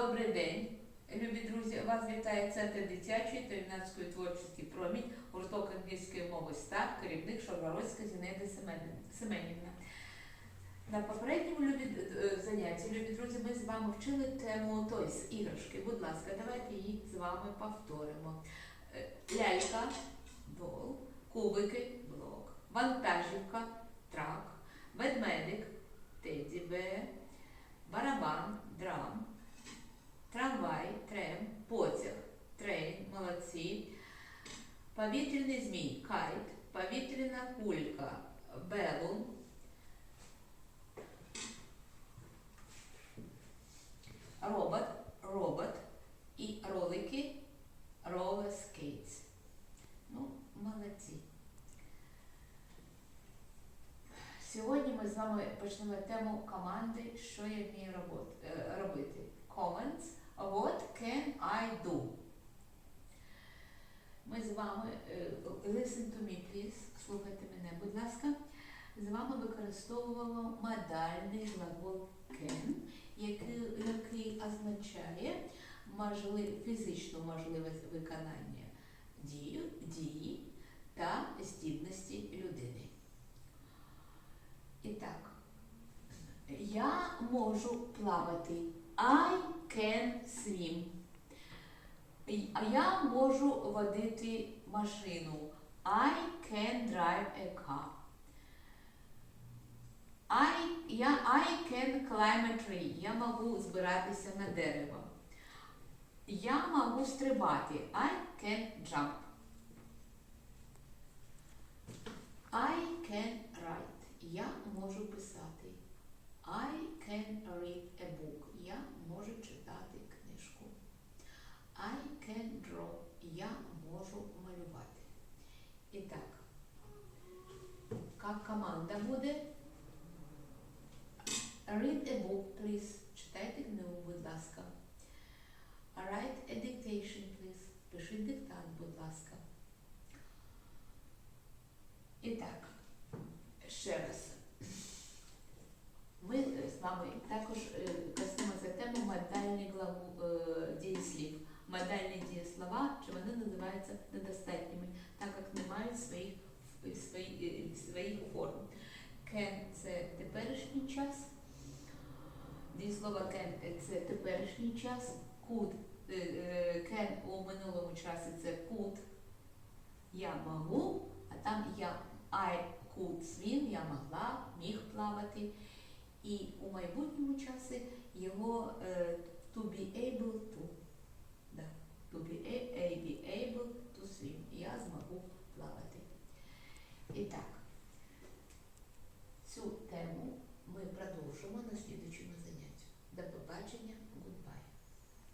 Добрий день, любі друзі. Вас вітає Центр дитячої та юнацької творчості промінь, гурток англійської мови СТАР, керівник Шаргородська Зінаїда Семен- Семенівна. На попередньому любі е, занятті, любі друзі, ми з вами вчили тему тойс, іграшки. Будь ласка, давайте її з вами повторимо. Е, Лялька, дол, кубики, блок, вантажівка, повітряний змій, кайт, повітряна кулька, белун, робот, робот і ролики, roller skates. Ну, молодці. Сьогодні ми з вами почнемо тему команди, що я вмію е, робити. Comments. What can I do? Ми з вами, please, слухайте мене, будь ласка. З вами використовувало модальний глагол can, який, який означає можлив, фізичну можливість виконання дію, дії та здібності людини. І так, я можу плавати. I can swim. А я можу водити машину. I can drive a car. I, я, I can climb a tree. Я можу збиратися на дерево. Я можу стрибати. I can jump. I can write. Я можу писати. I can read a book. Я можу читати книжку. I can draw. Я можу малювати. І так, як команда буде? Read a book, please. Читайте книгу, будь ласка. Write a dictation, please. Пишіть диктант, будь ласка. І так, ще раз. Ми е, з вами також е, коснемося тему модальних глагу- е, дієслів. Модальні дієслова, чи вони називаються недостатніми, е, свої- своїх форм. Can – це теперішній час. Дієслово can – це теперішній час. Could е, е, can у минулому часі це could. Я можу, а там я I could swim, я могла, міг плавати. І у майбутньому часі його to be able to. To be able to swim. Я змогу плавати. І так, цю тему ми продовжимо на слідчому занятті. До побачення.